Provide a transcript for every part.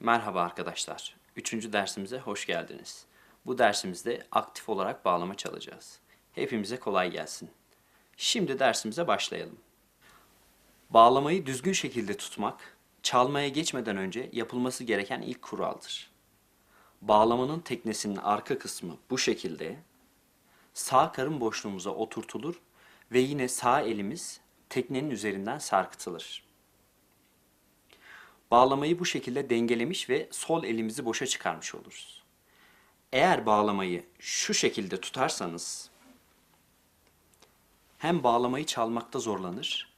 Merhaba arkadaşlar. Üçüncü dersimize hoş geldiniz. Bu dersimizde aktif olarak bağlama çalacağız. Hepimize kolay gelsin. Şimdi dersimize başlayalım. Bağlamayı düzgün şekilde tutmak, çalmaya geçmeden önce yapılması gereken ilk kuraldır. Bağlamanın teknesinin arka kısmı bu şekilde sağ karın boşluğumuza oturtulur ve yine sağ elimiz teknenin üzerinden sarkıtılır. Bağlamayı bu şekilde dengelemiş ve sol elimizi boşa çıkarmış oluruz. Eğer bağlamayı şu şekilde tutarsanız hem bağlamayı çalmakta zorlanır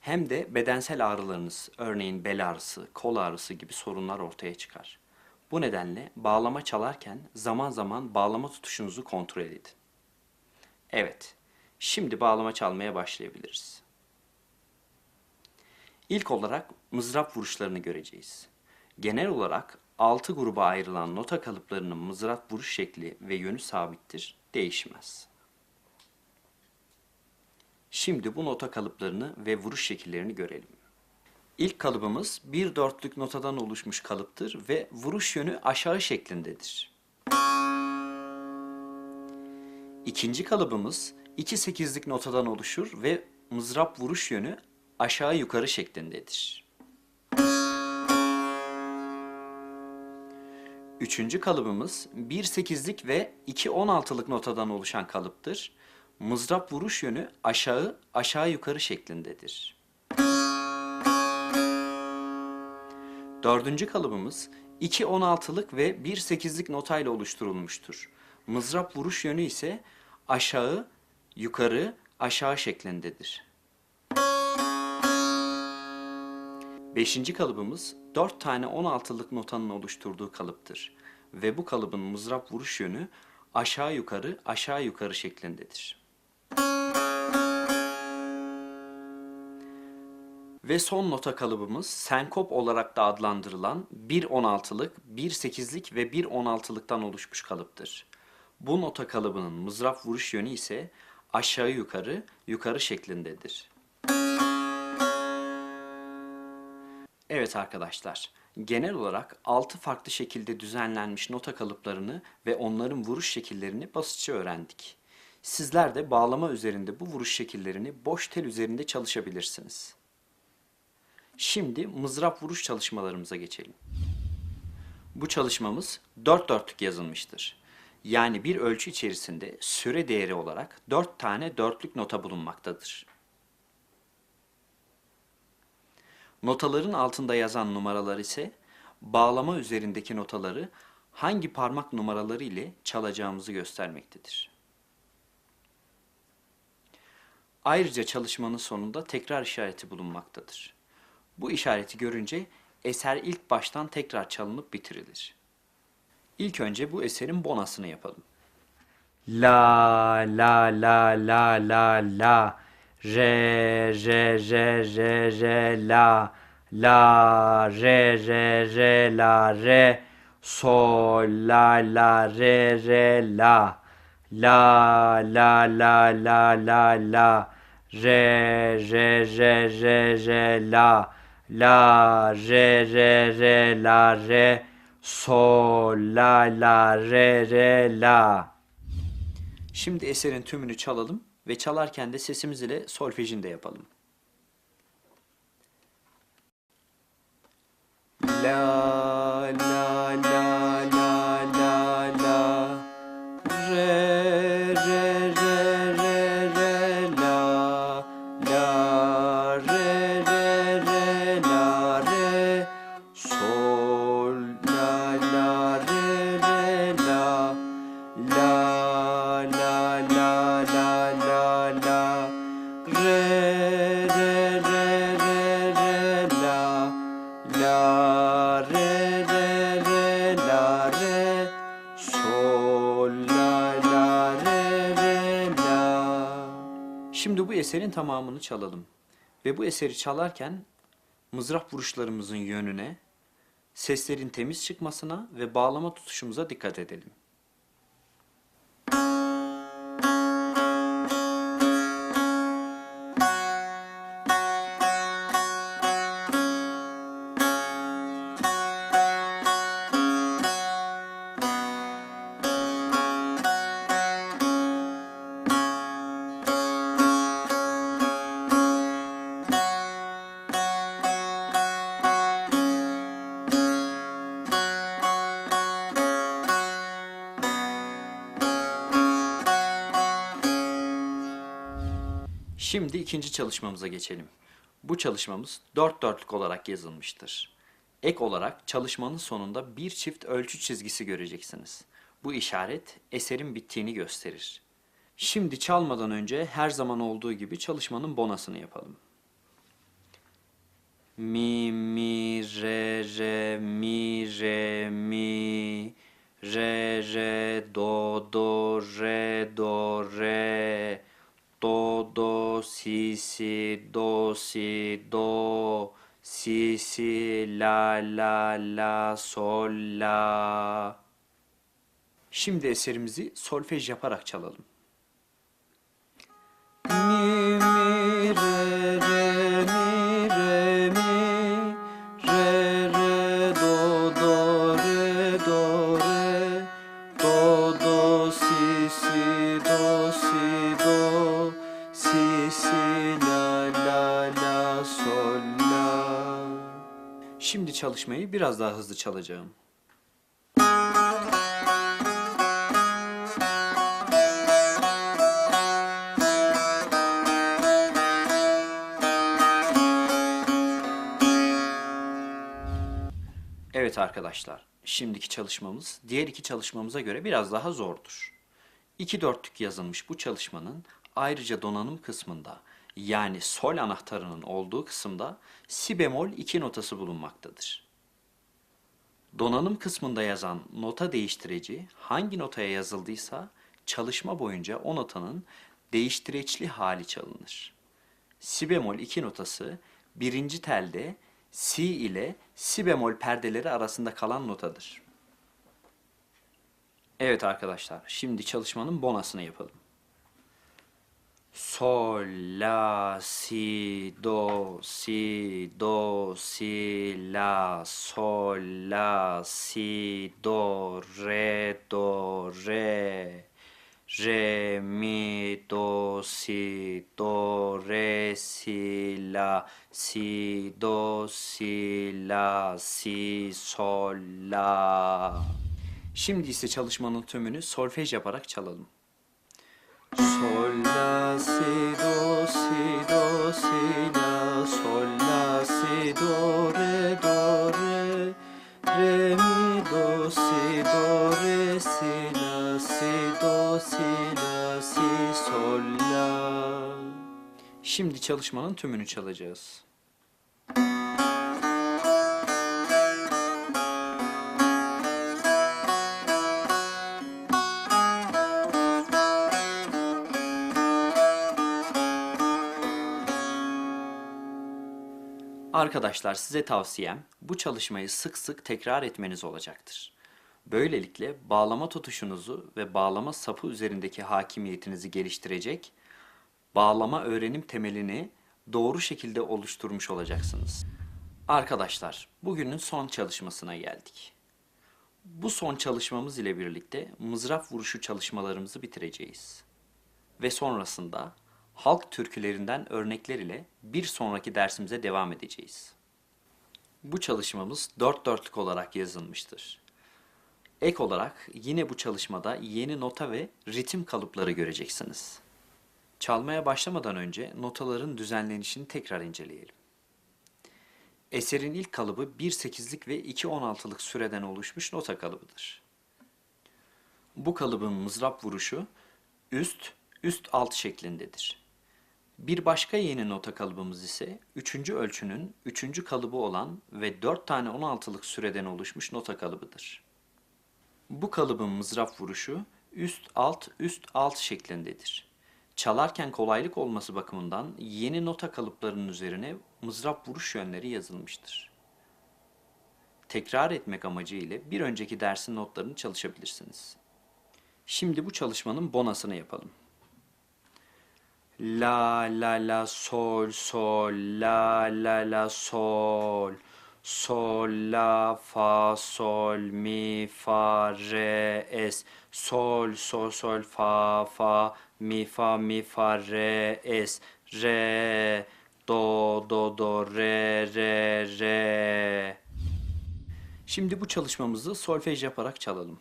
hem de bedensel ağrılarınız, örneğin bel ağrısı, kol ağrısı gibi sorunlar ortaya çıkar. Bu nedenle bağlama çalarken zaman zaman bağlama tutuşunuzu kontrol edin. Evet, şimdi bağlama çalmaya başlayabiliriz. İlk olarak mızrap vuruşlarını göreceğiz. Genel olarak 6 gruba ayrılan nota kalıplarının mızrap vuruş şekli ve yönü sabittir, değişmez. Şimdi bu nota kalıplarını ve vuruş şekillerini görelim. İlk kalıbımız bir dörtlük notadan oluşmuş kalıptır ve vuruş yönü aşağı şeklindedir. İkinci kalıbımız iki sekizlik notadan oluşur ve mızrap vuruş yönü aşağı yukarı şeklindedir. Üçüncü kalıbımız bir sekizlik ve iki on altılık notadan oluşan kalıptır. Mızrap vuruş yönü aşağı aşağı yukarı şeklindedir. Dördüncü kalıbımız iki on altılık ve bir sekizlik notayla oluşturulmuştur. Mızrap vuruş yönü ise aşağı yukarı aşağı şeklindedir. Beşinci kalıbımız 4 tane 16'lık notanın oluşturduğu kalıptır ve bu kalıbın mızrap vuruş yönü aşağı yukarı aşağı yukarı şeklindedir. Ve son nota kalıbımız senkop olarak da adlandırılan 1 16'lık, 1 8'lik ve 1 16'lıktan oluşmuş kalıptır. Bu nota kalıbının mızrap vuruş yönü ise aşağı yukarı yukarı şeklindedir. Evet arkadaşlar, genel olarak 6 farklı şekilde düzenlenmiş nota kalıplarını ve onların vuruş şekillerini basitçe öğrendik. Sizler de bağlama üzerinde bu vuruş şekillerini boş tel üzerinde çalışabilirsiniz. Şimdi mızrap vuruş çalışmalarımıza geçelim. Bu çalışmamız 4 dörtlük yazılmıştır. Yani bir ölçü içerisinde süre değeri olarak 4 tane dörtlük nota bulunmaktadır. Notaların altında yazan numaralar ise bağlama üzerindeki notaları hangi parmak numaraları ile çalacağımızı göstermektedir. Ayrıca çalışmanın sonunda tekrar işareti bulunmaktadır. Bu işareti görünce eser ilk baştan tekrar çalınıp bitirilir. İlk önce bu eserin bonasını yapalım. La la la la la la re re re re re la la re re re la re sol la la re re la la la la la la la re re re re re la la re re re la re sol la la re re la Şimdi eserin tümünü çalalım ve çalarken de sesimiz ile solfejini de yapalım. La la la eserin tamamını çalalım. Ve bu eseri çalarken mızrap vuruşlarımızın yönüne, seslerin temiz çıkmasına ve bağlama tutuşumuza dikkat edelim. Şimdi ikinci çalışmamıza geçelim. Bu çalışmamız dört dörtlük olarak yazılmıştır. Ek olarak çalışmanın sonunda bir çift ölçü çizgisi göreceksiniz. Bu işaret eserin bittiğini gösterir. Şimdi çalmadan önce her zaman olduğu gibi çalışmanın bonasını yapalım. Mi mi re re mi re mi re re do do re do re do do si si do si do si si la la la sol la Şimdi eserimizi solfej yaparak çalalım. Mi mi re re çalışmayı biraz daha hızlı çalacağım. Evet arkadaşlar, şimdiki çalışmamız diğer iki çalışmamıza göre biraz daha zordur. İki dörtlük yazılmış bu çalışmanın ayrıca donanım kısmında yani sol anahtarının olduğu kısımda si bemol 2 notası bulunmaktadır. Donanım kısmında yazan nota değiştirici hangi notaya yazıldıysa çalışma boyunca o notanın değiştireçli hali çalınır. Si bemol 2 notası birinci telde si ile si bemol perdeleri arasında kalan notadır. Evet arkadaşlar, şimdi çalışmanın bonasını yapalım. Sol, la, si, do, si, do, si, la, sol, la, si, do, re, do, re, re, mi, do, si, do, re, si, la, si, do, si, la, si, sol, la. Şimdi ise çalışmanın tümünü solfej yaparak çalalım. Sol la si do si do si la sol la si do re do re re mi do si do re si la si do si la si sol la Şimdi çalışmanın tümünü çalacağız. Arkadaşlar size tavsiyem bu çalışmayı sık sık tekrar etmeniz olacaktır. Böylelikle bağlama tutuşunuzu ve bağlama sapı üzerindeki hakimiyetinizi geliştirecek, bağlama öğrenim temelini doğru şekilde oluşturmuş olacaksınız. Arkadaşlar, bugünün son çalışmasına geldik. Bu son çalışmamız ile birlikte mızrap vuruşu çalışmalarımızı bitireceğiz ve sonrasında halk türkülerinden örnekler ile bir sonraki dersimize devam edeceğiz. Bu çalışmamız dört dörtlük olarak yazılmıştır. Ek olarak yine bu çalışmada yeni nota ve ritim kalıpları göreceksiniz. Çalmaya başlamadan önce notaların düzenlenişini tekrar inceleyelim. Eserin ilk kalıbı 1-8'lik ve 2-16'lık süreden oluşmuş nota kalıbıdır. Bu kalıbın mızrap vuruşu üst, üst alt şeklindedir. Bir başka yeni nota kalıbımız ise 3. ölçünün 3. kalıbı olan ve 4 tane 16'lık süreden oluşmuş nota kalıbıdır. Bu kalıbın mızrap vuruşu üst alt üst alt şeklindedir. Çalarken kolaylık olması bakımından yeni nota kalıplarının üzerine mızrap vuruş yönleri yazılmıştır. Tekrar etmek amacı ile bir önceki dersin notlarını çalışabilirsiniz. Şimdi bu çalışmanın bonasını yapalım. La la la sol sol. La la la sol. Sol la fa sol mi fa re es. Sol sol sol fa fa mi fa mi fa re es. Re do do do re re re. Şimdi bu çalışmamızı solfej yaparak çalalım.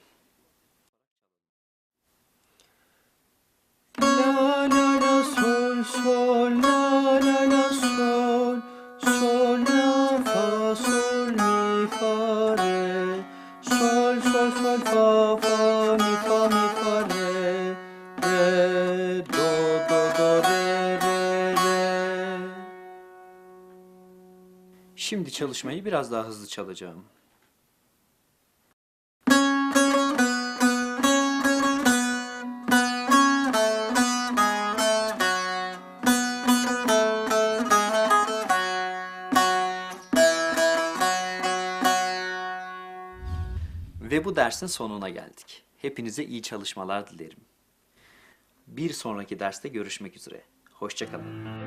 Şimdi çalışmayı biraz daha hızlı çalacağım. Ve bu dersin sonuna geldik. Hepinize iyi çalışmalar dilerim. Bir sonraki derste görüşmek üzere. Hoşçakalın.